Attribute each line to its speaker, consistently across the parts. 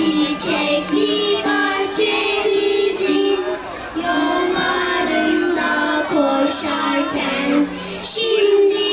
Speaker 1: Çiçekli bahçemizin yollarında koşarken Şimdi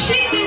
Speaker 1: She